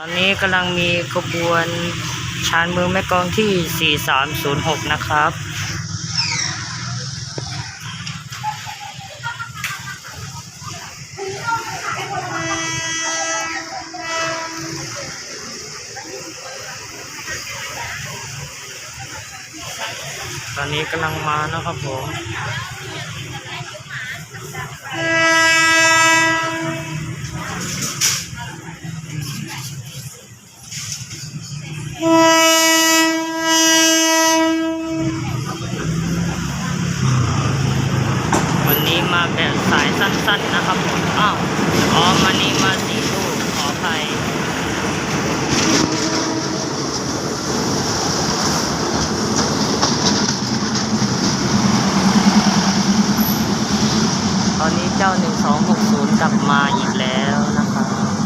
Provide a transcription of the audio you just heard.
ตอนนี้กำลังมีขบวนชานเมืองแม่กองที่ 4306 นะครับ ตอนนี้กำลังมานะครับผม วันนี้มาแบบสายสั้นๆนะครับผมอ้าวอ๋อมันนี้มาสีลูกขออภัยตอนนี้เจ้า 1260 กลับมาอีกแล้วนะครับ